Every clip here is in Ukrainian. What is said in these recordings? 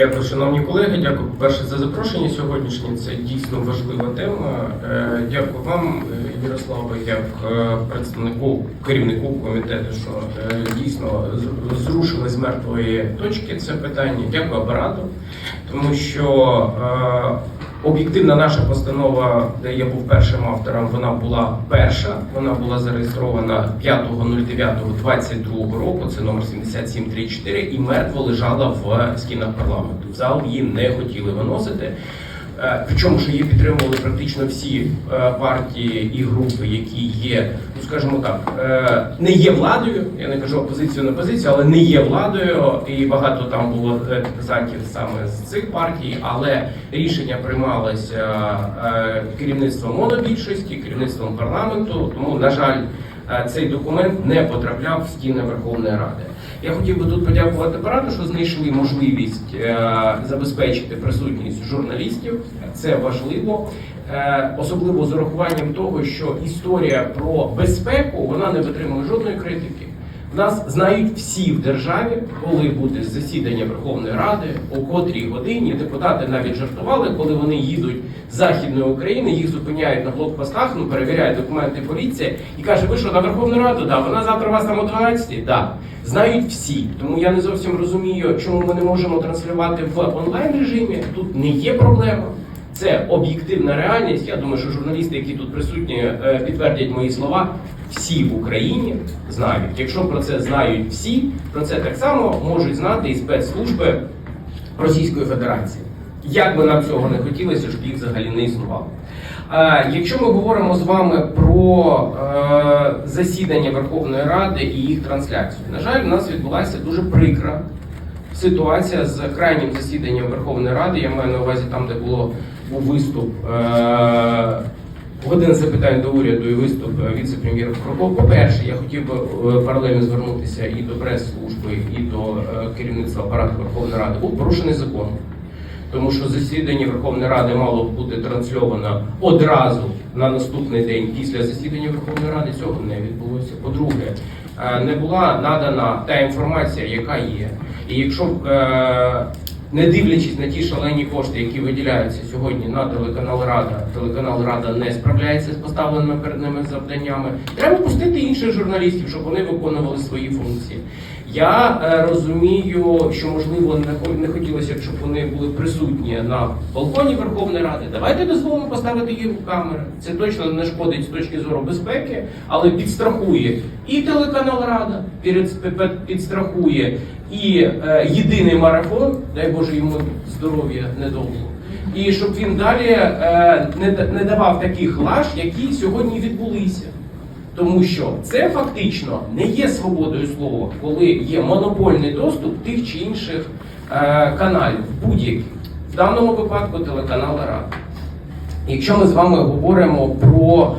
Дякую, шановні колеги. Дякую, по-перше, за запрошення сьогоднішнє. Це дійсно важлива тема. Е, Дякую вам, е, Ярославе, як е, представнику керівнику комітету, що дійсно зрушили з мертвої точки це питання. Дякую апарату, тому що об'єктивна наша постанова, де я був першим автором, вона була перша. Вона була зареєстрована 5.09.22 року. Це номер 7734, і мертво лежала в стінах парламенту. Зал її не хотіли виносити. Е, Причому, що її підтримували практично всі е, партії і групи, які є, ну скажімо так, е, не є владою. Я не кажу опозицію на позицію, але не є владою. І багато там було депутатів саме з цих партій, але рішення приймалося керівництвом монобільшості, керівництвом парламенту. Тому, на жаль, цей документ не потрапляв в стіни Верховної Ради. Я хотів би тут подякувати апарату, що знайшли можливість е, забезпечити присутність журналістів. Це важливо, е, особливо з урахуванням того, що історія про безпеку вона не витримує жодної критики. Нас знають всі в державі, коли буде засідання Верховної Ради, о котрій годині депутати навіть жартували, коли вони їдуть з західної України, їх зупиняють на блокпостах, ну перевіряє документи поліція і каже: ви що на Верховну Раду? Да, вона завтра вас там о 12 Да. Знають всі. Тому я не зовсім розумію, чому ми не можемо транслювати в онлайн режимі. Тут не є проблема. Це об'єктивна реальність. Я думаю, що журналісти, які тут присутні, е, підтвердять мої слова. Всі в Україні знають. Якщо про це знають всі, про це так само можуть знати і спецслужби Російської Федерації. Як би нам цього не хотілося, щоб їх взагалі не існувало. Е, Якщо ми говоримо з вами про е, засідання Верховної Ради і їх трансляцію, на жаль, у нас відбулася дуже прикра ситуація з крайнім засіданням Верховної Ради. Я маю на увазі там, де було був виступ е, годин запитань до уряду і виступ е, віце-прем'єра Прокопа. По-перше, я хотів би е, паралельно звернутися і до прес-служби, і до е, керівництва апарату Верховної Ради. Був порушений закон. Тому що засідання Верховної Ради мало бути трансльовано одразу на наступний день після засідання Верховної Ради. Цього не відбулося. По-друге, е, не була надана та інформація, яка є. І якщо е, не дивлячись на ті шалені кошти, які виділяються сьогодні на телеканал Рада, телеканал Рада не справляється з поставленими перед ними завданнями. Треба пустити інших журналістів, щоб вони виконували свої функції. Я е, розумію, що можливо не хо- хотілося б, щоб вони були присутні на балконі Верховної Ради. Давайте дозволимо поставити їх у камери. Це точно не шкодить з точки зору безпеки, але підстрахує і телеканал Рада, підстрахує і е, єдиний марафон, дай Боже йому здоров'я недовго. І щоб він далі е, не давав таких лаж, які сьогодні відбулися. Тому що це фактично не є свободою слова, коли є монопольний доступ тих чи інших е, каналів, будь-яких. В даному випадку телеканал Рада. Якщо ми з вами говоримо про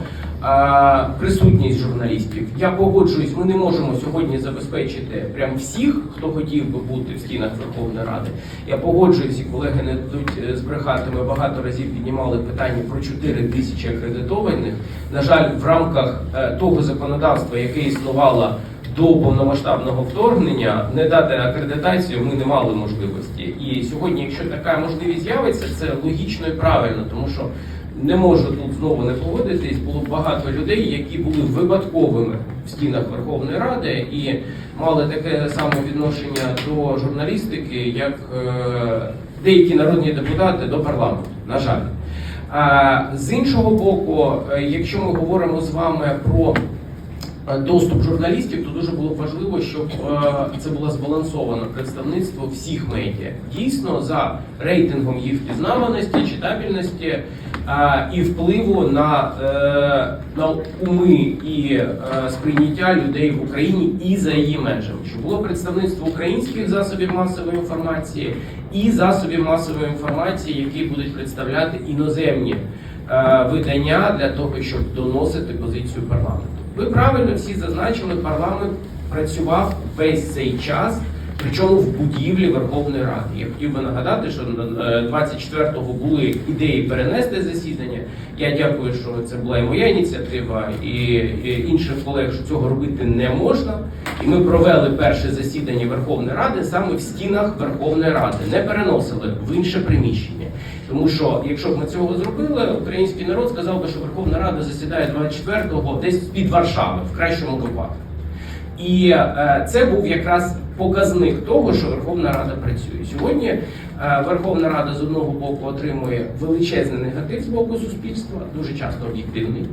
присутність журналістів, я погоджуюсь, ми не можемо сьогодні забезпечити прям всіх, хто хотів би бути в стінах Верховної Ради. Я погоджуюсь, і колеги не дадуть е, збрехати. Ми багато разів піднімали питання про 4 тисячі акредитованих. На жаль, в рамках е, того законодавства, яке існувало до повномасштабного вторгнення, не дати акредитацію ми не мали можливості. І сьогодні, якщо така можливість з'явиться, це логічно і правильно, тому що не можу тут знову не поводитись, Було багато людей, які були випадковими в стінах Верховної Ради і мали таке саме відношення до журналістики, як е, деякі народні депутати до парламенту. На жаль. А з іншого боку, е, якщо ми говоримо з вами про доступ журналістів, то дуже було б важливо, щоб е, це було збалансовано представництво всіх медіа. Дійсно, за рейтингом їх впізнаваності, читабельності е, і впливу на, е, на уми і е, сприйняття людей в Україні і за її межами. Щоб було представництво українських засобів масової інформації і засобів масової інформації, які будуть представляти іноземні е, видання для того, щоб доносити позицію парламенту. Ви правильно всі зазначили, парламент працював весь цей час, причому в будівлі Верховної Ради. Я хотів би нагадати, що е, 24-го були ідеї перенести засідання. Я дякую, що це була і моя ініціатива, і інших колег, що цього робити не можна. І ми провели перше засідання Верховної Ради саме в стінах Верховної Ради, не переносили в інше приміщення. Тому що якщо б ми цього зробили, український народ сказав би, що Верховна Рада засідає 24-го десь під Варшави, в кращому випадку. І е, це був якраз показник того, що Верховна Рада працює. Сьогодні е, Верховна Рада з одного боку отримує величезний негатив з боку суспільства, дуже часто об'єктивний,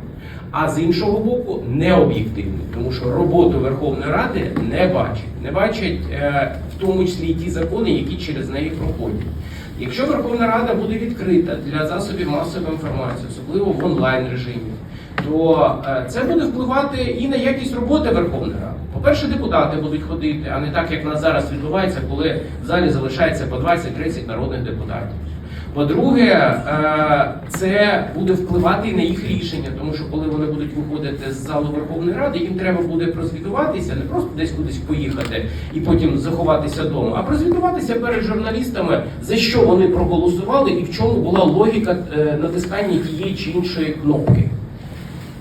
а з іншого боку необ'єктивний, тому що роботу Верховної Ради не бачать. Не бачать е, в тому числі ті закони, які через неї проходять. Якщо Верховна Рада буде відкрита для засобів масової інформації, особливо в онлайн режимі, то е, це буде впливати і на якість роботи Верховної Ради. По-перше, депутати будуть ходити, а не так, як нас зараз відбувається, коли в залі залишається по 20-30 народних депутатів. По-друге, е, це буде впливати і на їх рішення, тому що коли вони будуть виходити з залу Верховної Ради, їм треба буде прозвітуватися, не просто десь кудись поїхати і потім заховатися вдома, а прозвітуватися перед журналістами, за що вони проголосували і в чому була логіка е, натискання тієї чи іншої кнопки.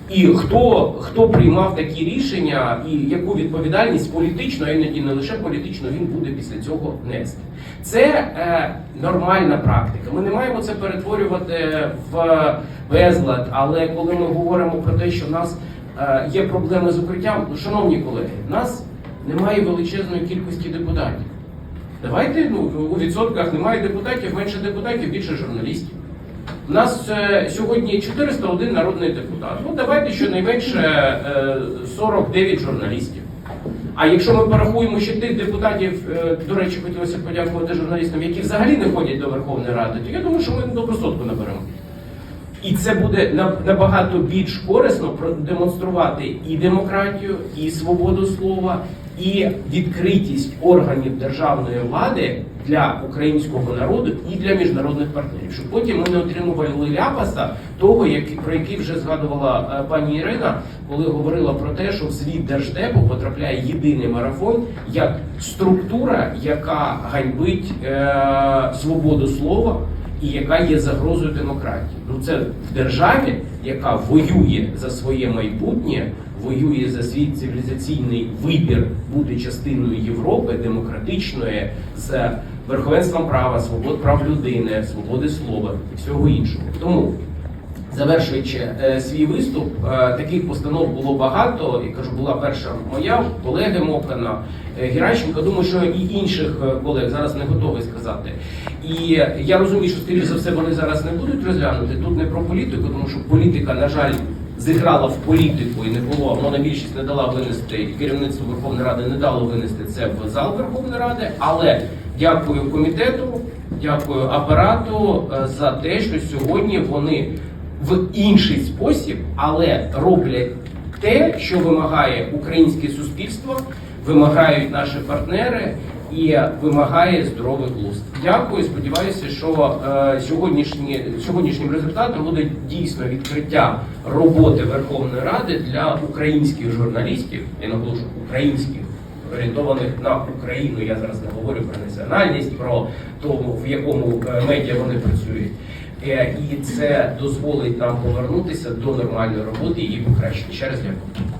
І хто, хто приймав такі рішення, і яку відповідальність політичну, а іноді не лише політичну, він буде після цього нести. Це е, нормальна практика. Ми не маємо це перетворювати в безлад. Але коли ми говоримо про те, що в нас е, є проблеми з укриттям, ну, шановні колеги, в нас немає величезної кількості депутатів. Давайте ну, у відсотках немає депутатів, менше депутатів, більше журналістів. У нас е, сьогодні 401 народний депутат. Ну давайте щонайменше е, 49 журналістів. А якщо ми порахуємо ще тих депутатів, е, до речі, хотілося подякувати журналістам, які взагалі не ходять до Верховної Ради, то я думаю, що ми до сотку наберемо. І це буде на- набагато більш корисно продемонструвати і демократію, і свободу слова, і відкритість органів державної влади для українського народу і для міжнародних партнерів, щоб потім ми не отримували ляпаса того, як про який вже згадувала е, пані Ірина, коли говорила про те, що в звіт держдепу потрапляє єдиний марафон як структура, яка ганьбить е, свободу слова і яка є загрозою демократії. Ну це в державі, яка воює за своє майбутнє, воює за свій цивілізаційний вибір бути частиною Європи, демократичної, з верховенством права, свобод прав людини, свободи слова і всього іншого. Тому. Завершуючи е, свій виступ, е, таких постанов було багато. І кажу, була перша моя колеги Мокана, е, Геращенко. Думаю, що і інших е, колег зараз не готовий сказати. І я розумію, що скоріш за все вони зараз не будуть розглянути. Тут не про політику, тому що політика, на жаль, зіграла в політику і не було. Монобільшість не дала винести, і керівництво Верховної Ради не дало винести це в зал Верховної Ради. Але дякую комітету, дякую апарату за те, що сьогодні вони в інший спосіб, але роблять те, що вимагає українське суспільство, вимагають наші партнери і вимагає здоровий глузд. Дякую. Сподіваюся, що е, сьогоднішні, сьогоднішнім результатом буде дійсно відкриття роботи Верховної Ради для українських журналістів, я наголошу українських. Орієнтованих на Україну, я зараз не говорю про національність, про тому, в якому е, медіа вони працюють. Е, І це дозволить нам повернутися до нормальної роботи і покращити. Ще раз дякую.